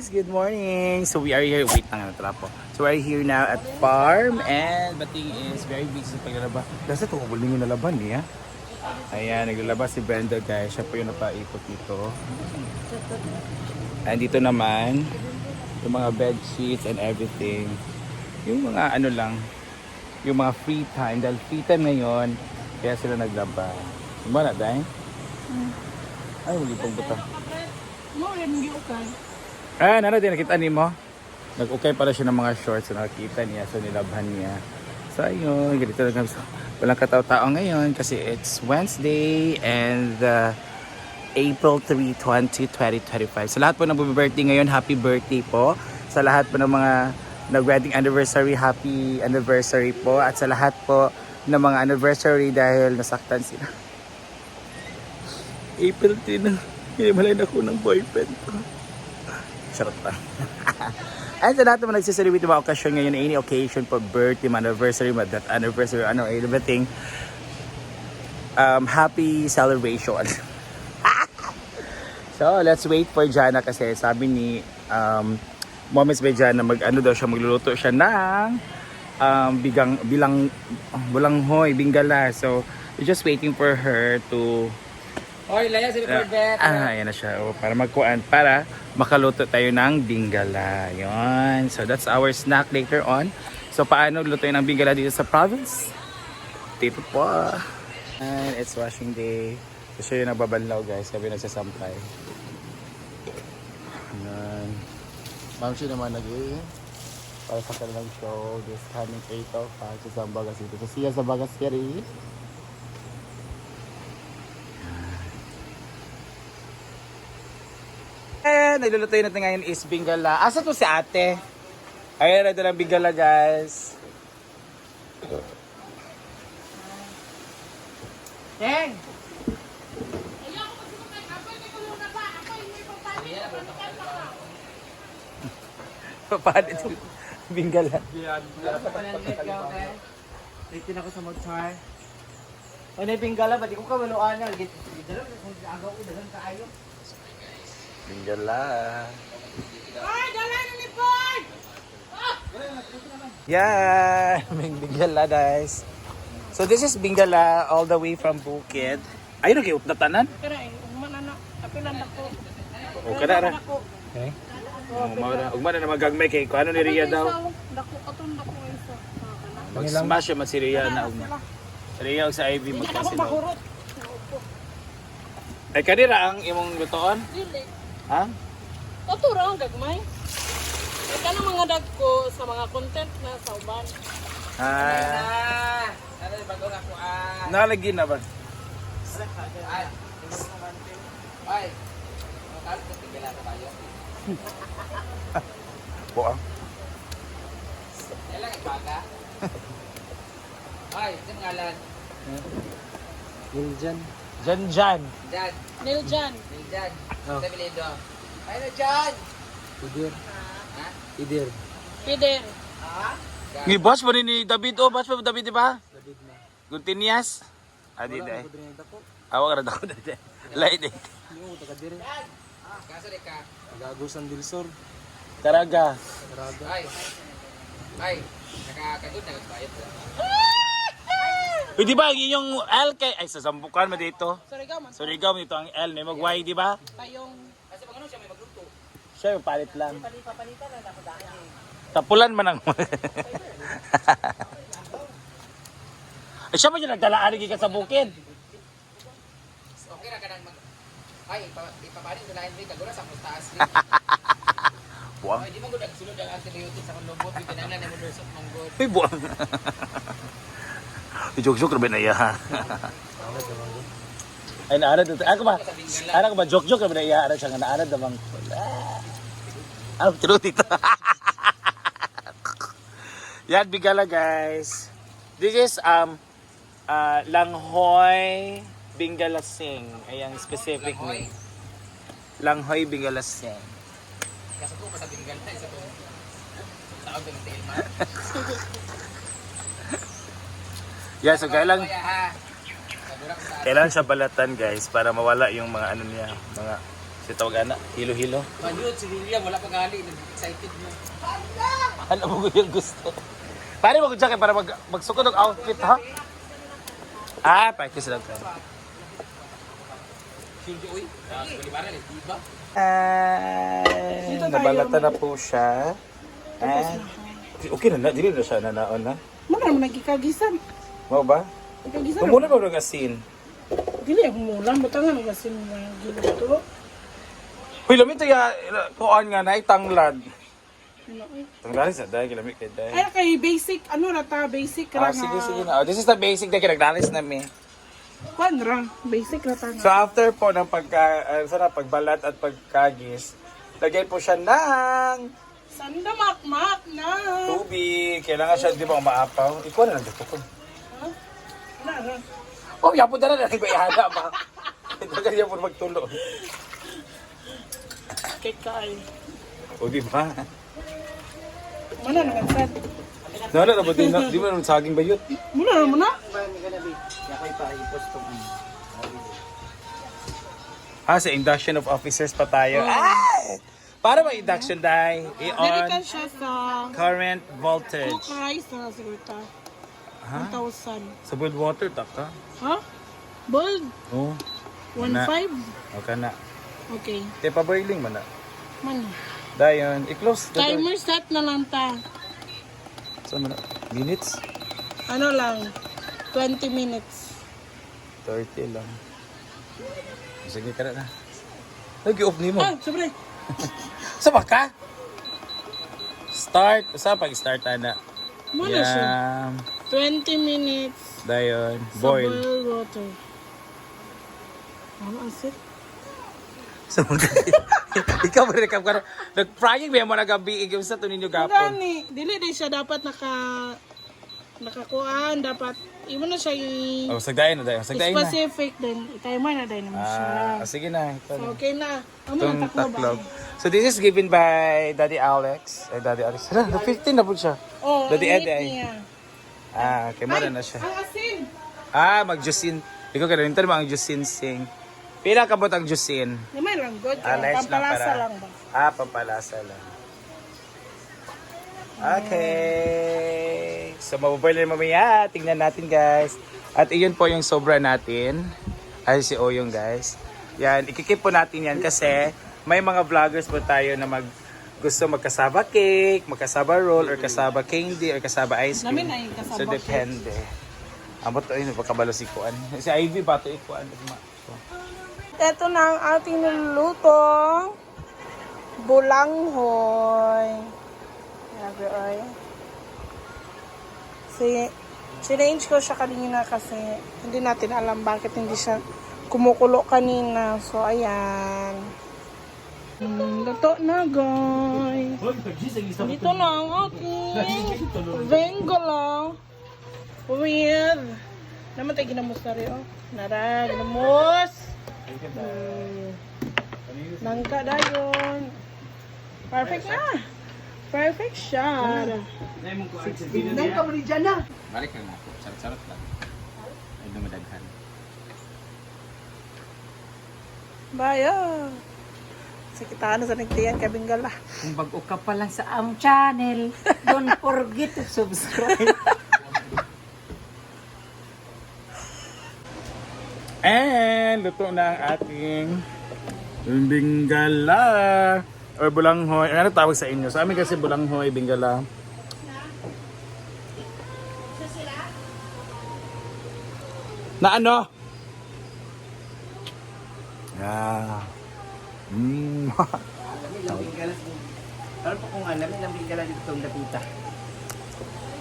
guys! Good morning! So we are here, wait lang na trapo. So we are here now at farm and Bating is very busy sa paglalaba. Kasi huling yung nalaban niya. Ayan, naglalaba si Brenda guys. Siya po yung napaikot dito. And dito naman, yung mga bed sheets and everything. Yung mga ano lang, yung mga free time. Dahil free time ngayon, kaya sila naglaba. Yung ba na, dahil? Ay, huli pong buta. Mo rin hindi ukay. Ah, nara din nakita ni mo. Nag-okay pala siya ng mga shorts na nakita niya, so nilabhan niya. So ayun, ganito lang. So, walang kataw-tao ngayon kasi it's Wednesday and uh, April 3, 2025. Sa lahat po ng birthday ngayon, happy birthday po. Sa lahat po ng mga nag-wedding anniversary, happy anniversary po. At sa lahat po ng mga anniversary dahil nasaktan sila. April 3 na, hinimalay na ako ng boyfriend ko. Charot pa. And sa lahat naman nagsiselebrate ng mga okasyon ngayon, any occasion po, birthday, anniversary, that anniversary, ano, everything. Um, happy celebration. so, let's wait for Jana kasi sabi ni um, Moments by Jana, mag, ano daw siya, magluluto siya ng um, bigang, bilang, bulang hoy, bingala. So, we're just waiting for her to Hoy, laya sa Corvette. Ah, ayan na siya. O, para magkuan, para makaluto tayo ng bingala. Yun. So, that's our snack later on. So, paano lutuin ng bingala dito sa province? Dito po. And it's washing day. So, siya yung nagbabanlaw, guys. Sabi nagsasampay. Ayan. Ma'am siya naman nag para sa kanilang show this coming 8 of 5 sa Zamboanga City. So, siya sa Baga City. Eh, naglulutuin natin ngayon is bingala. Asa to si ate? Ayan, ito lang bingala, guys. Teng! Paano ito? Bingala. Ritin ako sa mochar. O na pinggala, ba't di ko kamaluan na? Gidala, kung agaw ko, dagan kaayo. Bingala. Ay, dala na ni Ford! Yeah! May bingala, guys. So this is bingala all the way from Bukid. Ayun, okay, upnatanan. Pero eh, umana na, apilan na ko. O, kada. Ako. Okay. Ugma na na magagmay kay kung ano ni Ria daw. Dako, katong dako isa. Mag-smash siya man si Ria na ugma. Ria sa Ivy mahurot. Ay, kanira ang imong lutoon? Dili. Ha? Katura ang gagmay. Ika ng mga dagko sa mga content na sa uban. Ah. Ano bago na ko ah. Nalagi na ba? Ay. Ay. Makal ko tigila ko kayo. Buang. Yan lang ibaga. Ay, ito ngalan. Jan Jan. Jan. Niljan. Niljan. Sa Bilido. Ay na Jan. Idir. Ha? Idir. Pider. Ha? Ni boss mo rin ni David oh, boss mo David di ba? David na. Guntinias. Adi dai. Awak ra dako dai. Lain eh. Yo taga dire. Kaso di ka. Taga Agusan del Sur. Karaga. Raga. Ay. Ay. Nakakagod na bayad. Uy, di ba yung L kay ay sa sambukan mo dito. Ka man. Sorry gaw dito ang L may magway di ba? Tayong. Kasi pag ano siya may magluto. Siya yung palit lang. Papalitan na dapat daan. Tapulan man ang Ay, siya man yung nagdalaan ka sa bukid. Okay na ka nang mag... Ay, ipa- ipapanin ko lain dito. Kagura sa mustaas. Buang. Ay, di mo gud sulod ang antibiotic sa kulubot. Bitanan na mo nursot mong good. Ay, buang. Joke-joke rin na iya ha. Ay, naanad ito. Ako ba? Ano ba? Joke-joke rin na iya. Ano siya nga naanad namang. Ano, true dito. Yan, bigala guys. This is um uh, Langhoy Bingalasing. Ayan, specific Langhoy? name. Langhoy Bingalasing. Kasi ko sa binggal na isa ko. Sa auto ng. Yeah, so kailang kailangan siya balatan guys para mawala yung mga ano niya, mga Si tawagan na, hilo-hilo. Manjud, si William, wala pa gali. Excited mo. Ano mo yung gusto? Pare mo kay para mag magsukod ng outfit ha? Ah, practice lang ka. Sige, uy. Ah, Bali para, diba? Ay, nabalata na po siya. Ah, okay na na, dili na siya nanaon na. Mana naman nagkikagisan. Mau ba? Nagkagisan. Kumuna ba ng asin? Dili ako mulan. Butangan ang gasin nga giluto. Uy, lamit ya, kuan nga na, tanglad. Ano eh. Tanglad sa dahil, lamit kay dahil. Ay, kay basic, ano na ta, basic Ah, ra sige, nga. sige na. Oh, this is the basic na kinagdalis na mi. Kwan ra, basic ra ta So nga. after po ng pagka, uh, sana pagbalat at pagkagis, lagyan po siya ng Sanda makmak na. tubig. Kailangan siya, di ba, umaapaw. Ikaw na lang dito ko. Oh, yapo na na, ba ihana ba? Dagan niya po magtulo. Kay kay. O, di ba? Mana naman sad. Nala na ba din na? Di ba nung saging bayot? Muna na muna. Ha, sa induction of officers pa tayo. Ah! Para ba induction ka I-on siya sa current voltage. price na siguro ta. Ha? 1,000. Sa boiled water, taka. Ha? Bold? Oh, 1,500? okay na. Okay. Te pa boiling man na. Man. Dayon, i-close. the. Timer set na lang ta. Saan man? Minutes? Ano lang? 20 minutes. 30 lang. Sige ka na. Lagi-off ni mo. Ah, sobre. Sa baka? Start. Sa pag-start na. Muna siya. Yan. 20 minutes. Dayon. Sa Boil. boiled water. Ano ang sit? Sa mga... Ikaw mo recap ka na. Nag-frying ba mo na gabi. Ikaw sa tunin yung gapon. Gani, dili din siya dapat naka nakakuan dapat imo na siya yung Oh, sagdayan na dayon. Sagdayan na. specific din timer na din naman siya. Ah, sige na. Ito So, okay na. Amo Itong na taklo ba? So this is given by Daddy Alex. Eh, Daddy Alex. Hala, na 15 na po siya. Oh, Daddy Eddie ay. neat niya. Ah, okay, mara na siya. Ang asin. Ah, mag-jusin. Ikaw ka rin, mo ang jusin sing. Pila ka ang jusin? Naman lang good. Ah, nice lang Pampalasa para- lang ba? Ah, pampalasa lang. Okay. So, mabuboil na mamaya. Tingnan natin, guys. At iyon po yung sobra natin. Ay, si Oyong, guys. Yan, ikikip po natin yan kasi may mga vloggers po tayo na mag gusto magkasaba cake, magkasaba roll, or kasaba candy, or kasaba ice cream. Namin ay kasaba So, depende. Amo to, yun, pagkabalo si Kuan. Si Ivy ba to, Kuan? Ito na ang ating nilulutong bulanghoy. Grabe, oy. Si, sinange ko siya kanina kasi hindi natin alam bakit hindi siya kumukulo kanina. So, ayan. Mm, Luto na, guys. Dito na ang aking vengala. Weird. Naman tayo ginamos na rin, oh. Nara, ginamos. Hmm. Nangka dayon. Perfect na. Perfect shot. Nangka mo ni dyan na. Balik lang ako. Sarap-sarap lang. Ay, dumadaghan. Baya. Sa kita na sa nagtiyan kabinggala. Kung bago ka pa lang sa am channel, don't forget to subscribe. And luto na ang ating binggala or bulanghoy. Ano tawag sa inyo? Sa amin kasi bulanghoy, binggala. Na ano? Yeah. Mm. Ano po kung alam, ilang bigala dito itong napita.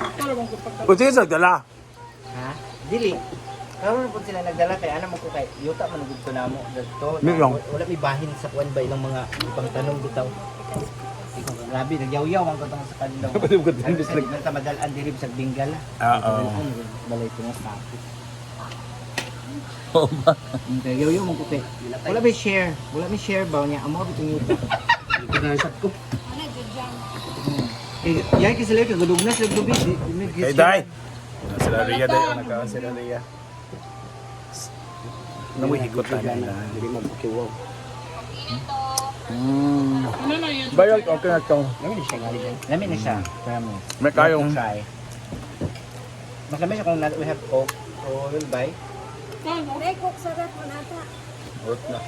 Ano bang kapag Kung sino sa dala? Ha? Dili. Karon po sila nagdala kay ana mo ko kay yuta man gud na mo dito. Mi lang. Wala may bahin sa kuan ba ilang mga ibang tanong bitaw. Ikaw grabe nagyaw-yaw ang katong sa kanila. Kapatid ko din, Ay, bis- sa sa madalan dirib sa bingala. Oo. Balay ko na sa akin. Oo ba? Nagyaw-yaw man ko kay. Wala may share. Wala may share ba niya amo bitong yuta. Ito na sa ko. Eh, yan kasi sila kagudog na sila dubi. Kay Day. Sila Ria Day. Nagkaan sila Ria. Namuhikot na nila. Hindi. Mm. Ano na yun? Bayag, okay na to. Lamin na siya nga rin. Lamin na siya. Kaya mo. May kayong. Try. Mas lamin siya kung we have coke. O yun ba? Ano? May cook sa rep mo nata. Work na.